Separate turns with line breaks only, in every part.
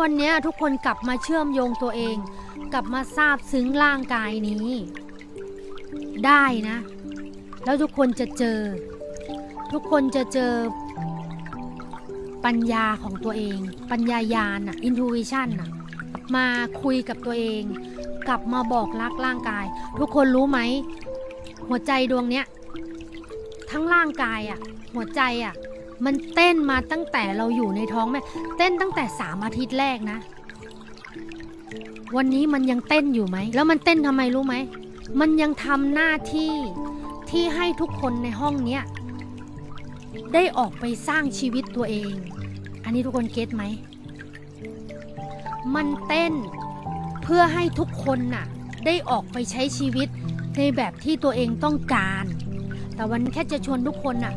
วันนี้ทุกคนกลับมาเชื่อมโยงตัวเอง กลับมาทราบซึ้งร่างกายนี้ ได้นะ แล้วทุกคนจะเจอ ทุกคนจะเจอ ปัญญาของตัวเอง ปัญญายาณอะอินทูวิชันอะมาคุยกับตัวเอง กลับมาบอกรักร่างกาย ทุกคนรู้ไหม หัวใจดวงเนี้ย ทั้งร่างกายอะหัวใจอะ มันเต้นมาตั้งแต่เราอยู่ในท้องแม่เต้นตั้งแต่สามอาทิตย์แรกนะ วันนี้มันยังเต้นอยู่ไหม แล้วมันเต้นทำไมรู้ไหม มันยังทำหน้าที่ที่ให้ทุกคนในห้องเนี้ยได้ออกไปสร้างชีวิตตัวเอง อันนี้ทุกคนเก็ตไหม มันเต้นเพื่อให้ทุกคนน่ะได้ออกไปใช้ชีวิตในแบบที่ตัวเองต้องการ แต่วันแค่จะชวนทุกคนน่ะ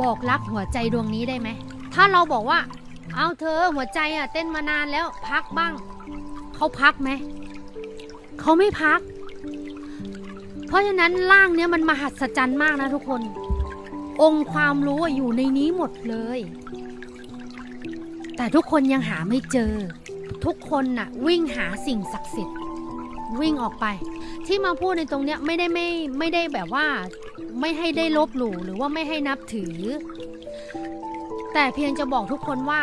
บอกรักหัวใจดวงนี้ได้ไหม ถ้าเราบอกว่า เอาเธอหัวใจอะเต้นมานานแล้วพักบ้าง เขาพักไหม เขาไม่พัก เพราะฉะนั้นร่างเนี้ยมันมหัศจรรย์มากนะทุกคน องค์ความรู้อะอยู่ในนี้หมดเลย แต่ทุกคนยังหาไม่เจอ ทุกคนน่ะวิ่งหาสิ่งศักดิ์สิทธิ์วิ่งออกไป ที่มาพูดในตรงเนี้ยไม่ได้ไม่ไม่ได้แบบว่า ไม่ให้ได้ลบหลู่หรือว่าไม่ให้นับถือ แต่เพียงจะบอกทุกคนว่า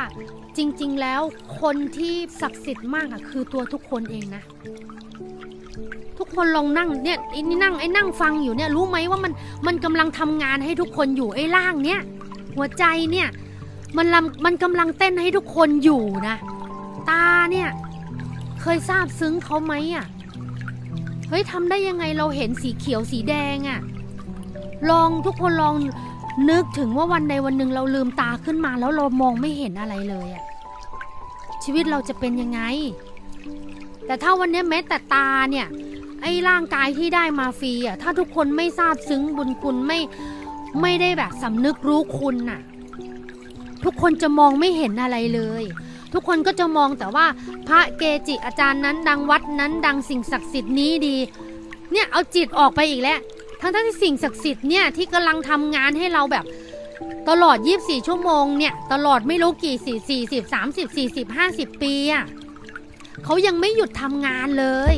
จริง ๆ แล้วคนที่ศักดิ์สิทธิ์มากอะคือตัวทุกคนเองนะ ทุกคนลองนั่งเนี่ยไอ้นี่นั่งไอ้นั่งฟังอยู่เนี่ยรู้ไหมว่ามันมันกำลังทำงานให้ทุกคนอยู่ไอ้ร่างเนี้ยหัวใจเนี่ยมันลำมันกำลังเต้นให้ทุกคนอยู่นะ ตาเนี่ยเคยทราบซึ้งเขาไหมอะเฮ้ยทำได้ยังไงเราเห็นสีเขียวสีแดงอะ ลองทุกคนลองนึกถึงว่าวันใดวันหนึ่งเราลืมตาขึ้นมาแล้วเรามองไม่เห็นอะไรเลยอะชีวิตเราจะเป็นยังไง แต่ถ้าวันนี้แม้แต่ตาเนี่ย ไอ้ร่างกายที่ได้มาฟรีอะถ้าทุกคนไม่ทราบซึ้งบุญคุณไม่ไม่ได้แบบสำนึกรู้คุณน่ะ ทุกคนจะมองไม่เห็นอะไรเลย ทุกคนก็จะมองแต่ว่าพระเกจิอาจารย์นั้นดังวัดนั้นดังสิ่งศักดิ์สิทธิ์นี้ดี เนี่ยเอาจิตออกไปอีกแล้ว ทั้งทั้งที่สิ่งศักดิ์สิทธิ์เนี่ยที่กำลังทำงานให้เราแบบตลอด 24 ชั่วโมงเนี่ย ตลอดไม่รู้กี่สี่40 30 40 50 ปีอะเขายังไม่หยุดทำงานเลย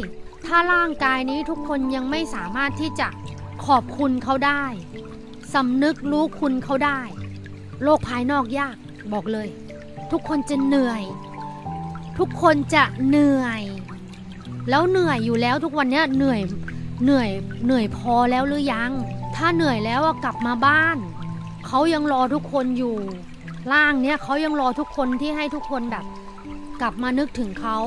ถ้าร่างกายนี้ทุกคนยังไม่สามารถที่จะขอบคุณเขาได้สำนึกรู้คุณเขาได้ โลกภายนอกยากบอกเลย ทุกคนจะเหนื่อย ทุกคนจะเหนื่อย แล้วเหนื่อยอยู่แล้วทุกวันนี้เหนื่อย เหนื่อยเหนื่อยพอแล้วหรือยัง ถ้าเหนื่อยแล้วกลับมาบ้าน เขายังรอทุกคนอยู่ ร่างเนี้ยเขายังรอทุกคนที่ให้ทุกคนแบบ กลับมานึกถึงเขา